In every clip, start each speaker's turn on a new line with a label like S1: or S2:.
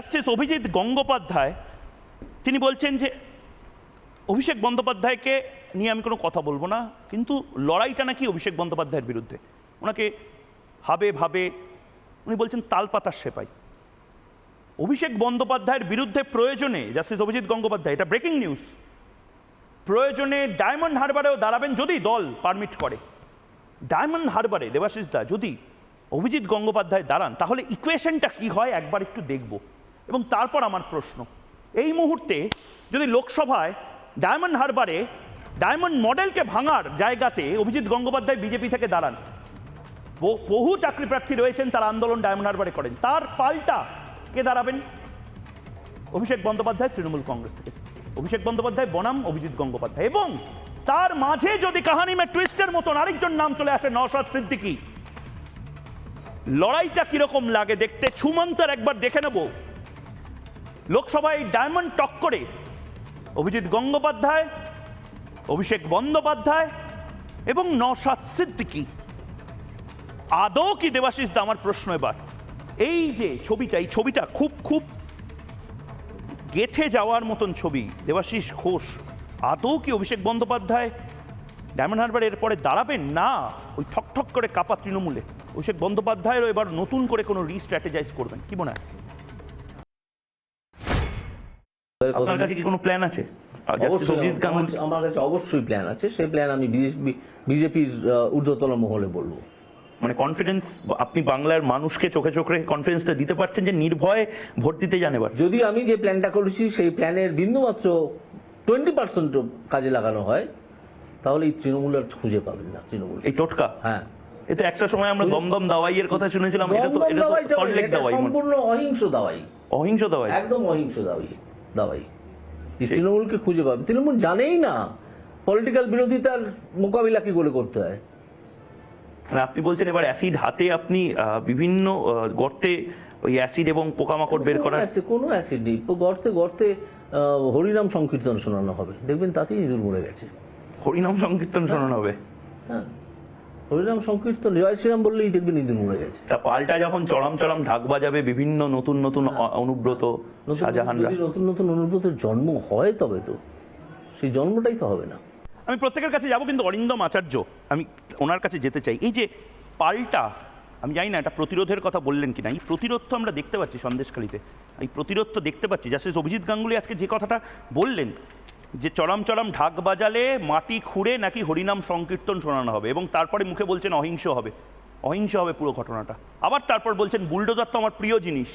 S1: Justice Abhijit Gangopadhyay, তিনি বলছেন যে, অভিষেক বন্দ্যোপাধ্যায়কে নিয়ে আমি কোনো কথা বলব না, কিন্তু লড়াইটা নাকি অভিষেক বন্দ্যোপাধ্যায়ের বিরুদ্ধে। ওনাকে হাবে ভাবে উনি বলছেন তালপাতার সেপাই। অভিষেক বন্দ্যোপাধ্যায়ের বিরুদ্ধে প্রয়োজনে, জাস্টিস অভিজিৎ গঙ্গোপাধ্যায়, এটা ব্রেকিং নিউজ, প্রয়োজনে ডায়মন্ড হারবারেও দাঁড়াবেন যদি দল পারমিট করে। ডায়মন্ড হারবারে, দেবাশিস দা, যদি অভিজিৎ গঙ্গোপাধ্যায় দাঁড়ান, তাহলে ইকুয়েশনটা কি হয় একবার একটু দেখব। এবং তারপর আমার প্রশ্ন। এই মুহূর্তে যদি লোকসভায় ডায়মন্ড হারবারে ডায়মন্ড মডেলকে ভাঙার জায়গাতে অভিজিৎ গঙ্গোপাধ্যায় বিজেপি থেকে দাঁড়ান বহু- চাকরি প্রার্থী রয়েছেন, তার আন্দোলন ডায়মন্ড হারবারে করেন। তার পাল্টা কে দাঁড়াবেন? অভিষেক বন্দ্যোপাধ্যায়, তৃণমূল কংগ্রেস থেকে। অভিষেক বন্দ্যোপাধ্যায়, বনাম, অভিজিৎ গঙ্গোপাধ্যায় এবং তার মাঝে যদি কাহানিমে টুইস্টের মতন আরেকজন নাম চলে আসে, নওশাদ সিদ্দিকী। লড়াইটা কীরকম লাগে দেখতে? ছুমন্তর একবার দেখে নেব। লোকসভায় ডায়মন্ড টক্করে অভিজিৎ গঙ্গোপাধ্যায়, অভিষেক বন্দ্যোপাধ্যায় এবং নওশাদ সিদ্দিকী। আদৌ কি দেবাশিস দা আমার প্রশ্ন এবার? এই যে ছবিটা, এই ছবিটা খুব খুব গেথে যাওয়ার মতন ছবি, দেবাশিস ঘোষ। আদৌ কি অভিষেক বন্দ্যোপাধ্যায় ডায়মন্ড হারবার এরপরে দাঁড়াবেন? না, ওই ঠক ঠক করে কাপা তৃণমূলে। অভিষেক বন্দ্যোপাধ্যায়েরও এবার নতুন করে কোনো রিস্ট্র্যাটেজাইজ করবেন, কি মনে হয়? আপনার কাছে কি কোনো প্ল্যান আছে?
S2: অবশ্যই আমার- কাছে অবশ্যই প্ল্যান আছে। সেই প্ল্যান আমি বিজেপির ঊর্ধ্বতন মহলে বলব।
S1: মানে কনফিডেন্স আপনি বাংলার মানুষকে চোখে চোখে কনফিডেন্সটা দিতে পারছেন যে নির্ভয়ে ভোট দিতে জানে
S2: যদি আমি যে প্ল্যানটা করেছি সেই প্ল্যানের বিন্দুমাত্র টোয়েন্টি পার্সেন্ট কাজে লাগানো হয় তাহলে এই তৃণমূল আর খুঁজে পাবেন না তৃণমূল।
S1: এই টোটকা?
S2: হ্যাঁ।
S1: এ তো একটা সময় আমরা দমদম দাওয়াইয়ের কথা শুনেছিলাম এটা তো এটা তো
S2: এটা সম্পূর্ণ অহিংস দাওয়াই।
S1: অহিংস দাওয়াই?
S2: একদম অহিংস দাওয়াই। দাওয়াই তৃণমূলকে খুঁজে পাবে। তৃণমূল জানেই না পলিটিক্যাল বিরোধিতার মোকাবিলা কি করে করতে হয়।
S1: মানে আপনি বলছেন এবার অ্যাসিড হাতে আপনি বিভিন্ন গর্তে ওই অ্যাসিড এবং পোকামাকড় বের করার
S2: কোনো অ্যাসিড নেই। গর্তে গর্তে হরিনাম সংকীর্তন শোনানো হবে। দেখবেন তাতেই ইঁদুর মরে গেছে।
S1: হরিনাম সংকীর্তন শোনানো হবে?
S2: হ্যাঁ। হরিনাম সংকীর্তন জয় শ্রীরাম বললেই দেখবেন ইঁদুর মরে গেছে।
S1: তা পাল্টা যখন চড়াম চড়াম ঢাক বাজাবে বিভিন্ন নতুন নতুন অনুব্রত শাহজাহানরা।
S2: নতুন নতুন অনুব্রতের জন্ম হয় তবে তো সেই জন্মটাই তো হবে না।
S1: আমি প্রত্যেকের কাছে যাব কিন্তু অরিন্দম আচার্য আমি ওনার কাছে যেতে চাই। এই যে পাল্টা আমি জানি না এটা প্রতিরোধের কথা বললেন কিনা। এই প্রতিরোধ তো আমরা দেখতে পাচ্ছি সন্দেশখালিতে। এই প্রতিরোধ তো দেখতে পাচ্ছি। জাস্টিস অভিজিৎ গাঙ্গুলি আজকে যে কথাটা বললেন যে চড়াম চড়াম ঢাক বাজালে মাটি খুঁড়ে নাকি হরিনাম সংকীর্তন শোনানো হবে এবং তারপরে মুখে বলছেন অহিংস হবে। অহিংস হবে পুরো ঘটনাটা। আবার তারপর বলছেন বুলডোজার তো আমার প্রিয় জিনিস।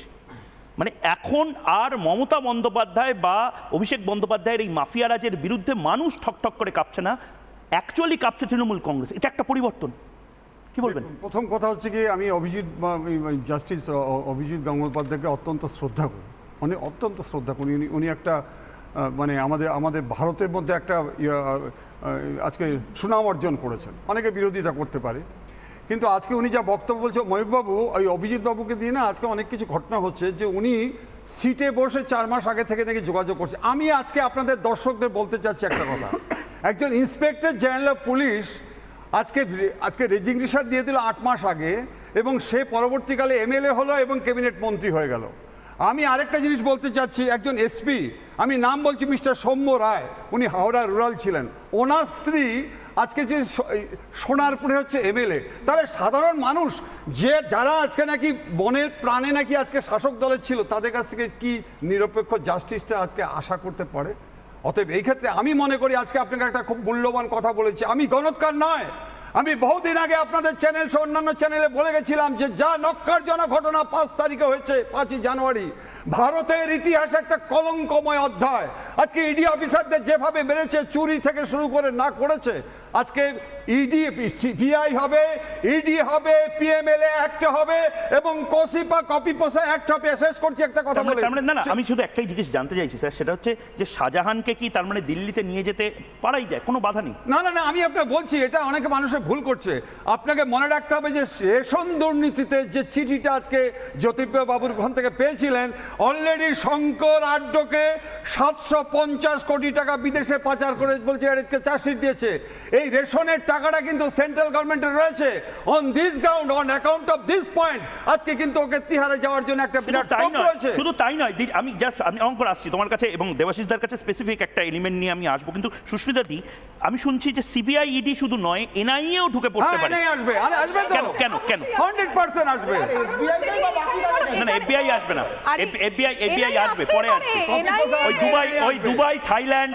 S1: মানে এখন আর মমতা বন্দ্যোপাধ্যায় বা অভিষেক বন্দ্যোপাধ্যায়ের এই মাফিয়া রাজের বিরুদ্ধে মানুষ ঠকঠক করে কাঁপছে না। অ্যাকচুয়ালি কাঁপছে তৃণমূল কংগ্রেস। এটা একটা পরিবর্তন। কি বলবেন?
S3: প্রথম কথা হচ্ছে কি, আমি অভিজিৎ জাস্টিস অভিজিৎ গঙ্গোপাধ্যায়কে অত্যন্ত শ্রদ্ধা করি। উনি অত্যন্ত শ্রদ্ধা করি। উনি উনি একটা মানে আমাদের আমাদের ভারতের মধ্যে একটা ইয়া, আজকে সুনাম অর্জন করেছেন। অনেকে বিরোধিতা করতে পারে। কিন্তু আজকে উনি যা বক্তব্য বলছে ময়ূকবাবু ওই অভিজিৎ বাবুকে দিয়ে না আজকে অনেক কিছু ঘটনা হচ্ছে যে উনি সিটে বসে চার মাস আগে থেকে নাকি যোগাযোগ করছে। আমি আজকে আপনাদের দর্শকদের বলতে চাচ্ছি একটা কথা। একজন ইন্সপেক্টর জেনারেল অফ পুলিশ আজকে আজকে রেজিগনেশন দিয়ে দিল আট মাস আগে এবং সে পরবর্তীকালে এমএলএ হলো এবং ক্যাবিনেট মন্ত্রী হয়ে গেল। আমি আরেকটা জিনিস বলতে চাচ্ছি, একজন এসপি আমি নাম বলছি মিস্টার সৌম্য রায়, উনি হাওড়া রুরাল ছিলেন। ওনার স্ত্রী আজকে যে সোনারপুরে হচ্ছে এমএলএ তাহলে সাধারণ মানুষ যে, যারা আজকে নাকি বনের প্রাণে নাকি আজকে শাসক দলের ছিল, তাদের কাছ থেকে কি নিরপেক্ষ জাস্টিসটা আজকে আশা করতে পারে? অতএব এই ক্ষেত্রে আমি মনে করি আজকে আপনাকে একটা খুব মূল্যবান কথা বলেছি। আমি গণৎকার নয় আমি বহুদিন আগে আপনাদের চ্যানেল সহ অন্যান্য চ্যানেলে বলে গেছিলাম যে যা নক্কারজনক ঘটনা পাঁচ তারিখে হয়েছে, পাঁচই জানুয়ারি। ভারতের ইতিহাসে একটা কলঙ্কময় অধ্যায়। আজকে ইডি অফিসারদের যেভাবে মেরেছে চুরি থেকে শুরু করে না করেছে আজকে ইডি সিবিআই হবে ইডি হবে পিএমএলএ অ্যাক্ট হবে এবং কসিপা কপি পোষা অ্যাক্ট হবে। শেষ করছি একটা কথা
S1: মানে-
S3: বলে।
S1: মানে না না আমি শুধু একটাই জিনিস জানতে চাইছি স্যার সেটা হচ্ছে যে শাহজাহানকে কি তার মানে দিল্লিতে নিয়ে যেতে পারাই যায়? কোনো বাধা নেই।
S3: না না না আমি আপনাকে বলছি এটা অনেকে মানুষের ভুল করছে। আপনাকে মনে রাখতে হবে যে রেশন দুর্নীতিতে যে চিঠিটা আজকে জ্যোতিপ্রিয় বাবুর ওখান থেকে পেয়েছিলেন অলরেডি শঙ্কর আড্ডকে সাতশো পঞ্চাশ কোটি টাকা বিদেশে পাচার করে বলছে এরকে চার্জশিট দিয়েছে। এই রেশনের টাকাটা কিন্তু সেন্ট্রাল গভর্নমেন্টের রয়েছে। On this ground on account of this point আজকে কিন্তু ওকে তিহারে যাওয়ার জন্য একটা বিরাট
S1: তাই
S3: রয়েছে।
S1: শুধু তাই নয় আমি জাস্ট আমি অঙ্কর আসছি তোমার কাছে এবং দেবাশিসদার কাছে স্পেসিফিক একটা এলিমেন্ট নিয়ে আমি আসব। কিন্তু সুস্মিতা দি আমি শুনছি যে সিবিআই ইডি শুধু নয় এনআইএও ঢুকে পড়তে
S3: হ্যাঁ
S1: পারে।
S3: আসবে। আরে আসবে তো?
S1: কেন কেন কেন?
S3: হান্ড্রেড পার্সেন্ট আসবে।
S1: না না এফবিআই আসবে না। এফবিআই এফবিআই আসবে পরে আসবে। ওই দুবাই ওই দুবাই থাইল্যান্ড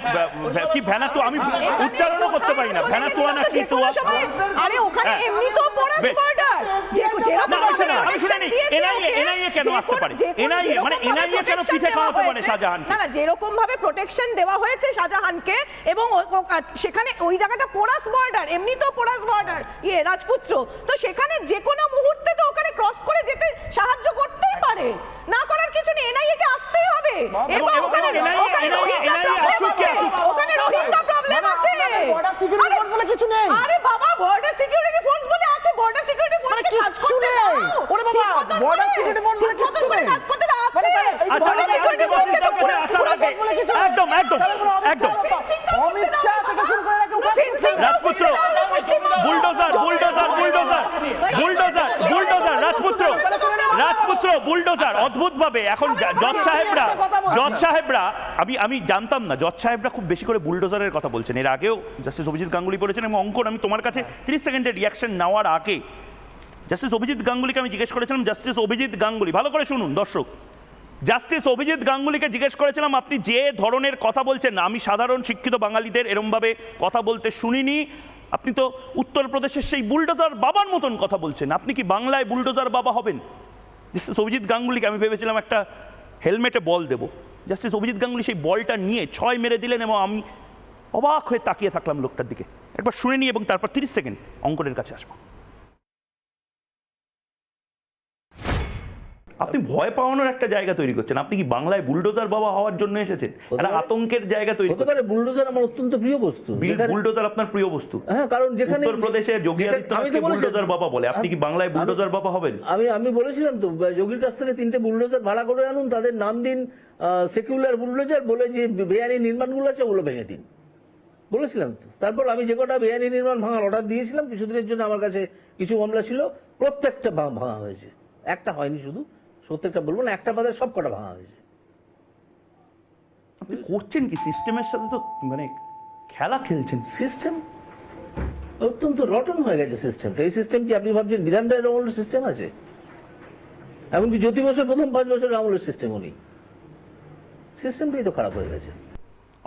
S1: কি ভ্যানাতু আমি উচ্চারণও করতে পারি না। ভ্যানাতুয়া না কি তুয়া
S4: আরে ওখানে
S1: হ্যাঁ।
S4: এমনি তো যেরকম ভাবে
S1: মানে শাহজাহানকে?
S4: প্রোটেকশন দেওয়া হয়েছে এবং সেখানে ওই জায়গাটা পোরাস বর্ডার এমনি তো পোরাস বর্ডার ইয়ে রাজপুত্র। তো সেখানে যে কোনো মুহূর্তে তো ওখানে ক্রস করে যেতে সাহায্য করতেই পারে না করার কিছু নেই এনআইএ কে আসতেই হবে
S1: এবং- এবং
S4: ওখানে- ওখানে রোহিঙ্গা
S1: আসুক কি
S4: problem
S1: আসুক?
S4: আছে। ওখানে রোহিঙ্গা প্রবলেম আছে।
S5: border security force বলে কিছু নেই।
S4: আরে বাবা বর্ডার সিকিউরিটি ফোর্স বলে আছে। বর্ডার সিকিউরিটি ফোর্স কাজ করতে দাও।
S5: ওরে বাবা,
S4: ঠিক মতন
S5: border
S4: করে,
S5: security force বলে
S4: ঠিক মতন
S5: কিচ্ছু
S4: করে
S5: নেই।
S4: কাজ করতে দাও। আছে
S5: এই
S4: border
S1: আমি
S4: security force কে
S1: দেবাশিসদার
S4: তো
S1: পুরো আগে
S4: বলে
S1: একদম একদম একদম।
S5: অমিত শাহ থেকে শুরু করে রাখো
S1: রাজপুত্র bulldozer bulldozer bulldozer bulldozer bulldozer রাজপুত্র। রাজপুত্র বুলডোজার অদ্ভুত ভাবে এখন জজ সাহেবরা জজ সাহেবরা আমি আমি জানতাম না জজ সাহেবরা খুব বেশি করে বুলডোজারের কথা বলছেন। এর আগেও জাস্টিস অভিজিৎ গাঙ্গুলি বলেছেন এবং অঙ্কন আমি তোমার কাছে তিরিশ সেকেন্ডের রিয়াকশন নেওয়ার আগে জাস্টিস অভিজিৎ গাঙ্গুলিকে আমি জিজ্ঞেস করেছিলাম জাস্টিস অভিজিৎ গাঙ্গুলি ভালো করে শুনুন দর্শক জাস্টিস অভিজিৎ গাঙ্গুলিকে জিজ্ঞেস করেছিলাম আপনি যে ধরনের কথা বলছেন আমি সাধারণ শিক্ষিত বাঙালিদের এরমভাবে কথা বলতে শুনিনি আপনি তো উত্তরপ্রদেশের সেই বুলডোজার বাবার মতন কথা বলছেন আপনি কি বাংলায় বুলডোজার বাবা হবেন? জাস্টিস অভিজিৎ গাঙ্গুলিকে আমি ভেবেছিলাম একটা হেলমেটে বল দেবো। জাস্টিস অভিজিৎ গাঙ্গুলি সেই বলটা নিয়ে ছয় মেরে দিলেন এবং আমি অবাক হয়ে তাকিয়ে থাকলাম লোকটার দিকে। একবার শুনে নিই এবং তারপর তিরিশ সেকেন্ড অঙ্কনের কাছে আসব। আপনি ভয় পাওয়ানোর একটা জায়গা তৈরি করছেন। আপনি কি বাংলায় বুলডোজার বাবা হওয়ার জন্য এসেছেন? একটা আতঙ্কের জায়গা তৈরি
S2: হতে পারে বুলডোজার আমার অত্যন্ত প্রিয় বস্তু।
S1: বুলডোজার আপনার প্রিয় বস্তু।
S2: হ্যাঁ কারণ যেখানে
S1: উত্তরপ্রদেশে যোগী
S2: যেখানে- আমি তো
S1: আদিত্যনাথকে বুলডোজার বাবা বলে। আপনি কি বাংলায় বুলডোজার বাবা হবেন?
S2: আমি আমি বলেছিলাম তো যোগীর কাছ থেকে তিনটে বুলডোজার ভাড়া করে আনুন তাদের নাম দিন সেকুলার বুলডোজার বলে যে বেআইনি নির্মাণগুলো আছে ওগুলো ভেঙে দিন। বলেছিলাম তো। তারপর আমি যে কটা বেআইনি নির্মাণ ভাঙার অর্ডার দিয়েছিলাম কিছুদিনের জন্য আমার কাছে কিছু মামলা ছিল প্রত্যেকটা ভাঙা হয়েছে। একটা হয়নি শুধু। প্রত্যেকটা বলব না একটা বাজার সব কটা ভাঙা হয়েছে।
S1: আপনি করছেন কি? সিস্টেমের সাথে তো মানে খেলা খেলছেন।
S2: সিস্টেম অত্যন্ত রটন হয়ে গেছে সিস্টেমটা। এই সিস্টেম কি আপনি ভাবছেন বিধান রায়ের আমলের সিস্টেম আছে? এমনকি জ্যোতি বসের প্রথম পাঁচ বছর আমলের সিস্টেম উনি সিস্টেমটাই তো খারাপ হয়ে গেছে।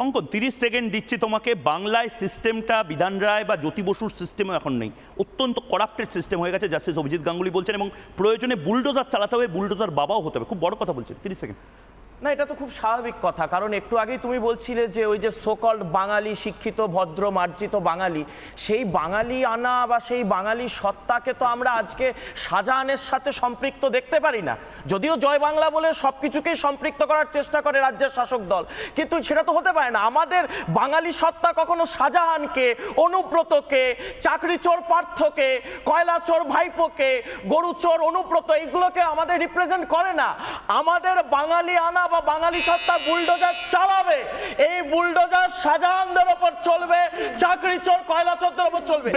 S1: অঙ্কন তিরিশ সেকেন্ড দিচ্ছি তোমাকে। বাংলায় সিস্টেমটা, বিধান রায় বা জ্যোতি বসুর সিস্টেমও এখন নেই। অত্যন্ত করাপ্টেড সিস্টেম হয়ে গেছে জাস্টিস অভিজিৎ গাঙ্গুলি বলছেন, এবং প্রয়োজনে বুলডোজার চালাতে হবে বুলডোজার বাবাও হতে হবে। খুব বড় কথা বলছেন তিরিশ সেকেন্ড।
S5: না, এটা তো খুব স্বাভাবিক কথা। কারণ একটু আগেই তুমি বলছিলে যে ওই যে সোকল্ড বাঙালি, শিক্ষিত, ভদ্র, মার্জিত বাঙালি, সেই বাঙালি আনা বা সেই বাঙালি সত্তাকে তো আমরা আজকে শাহজাহানের সাথে সম্পৃক্ত দেখতে পারি না। যদিও জয় বাংলা বলে সব কিছুকেই সম্পৃক্ত করার চেষ্টা করে রাজ্যের শাসক দল, কিন্তু সেটা তো হতে পারে না। আমাদের বাঙালি সত্তা কখনো শাহজাহানকে, অনুব্রতকে, চাকরি চোর পার্থকে, কয়লা চোর ভাইপোকে, গরু চোর অনুব্রত, এইগুলোকে আমাদের রিপ্রেজেন্ট করে না। আমাদের বাঙালি আনা বা বাঙালি সত্তা বুলডোজার চালাবে। এই বুলডোজার শাহজাহানদের ওপর চলবে, চাকরি চোর কয়লা চোরদের ওপর চলবে।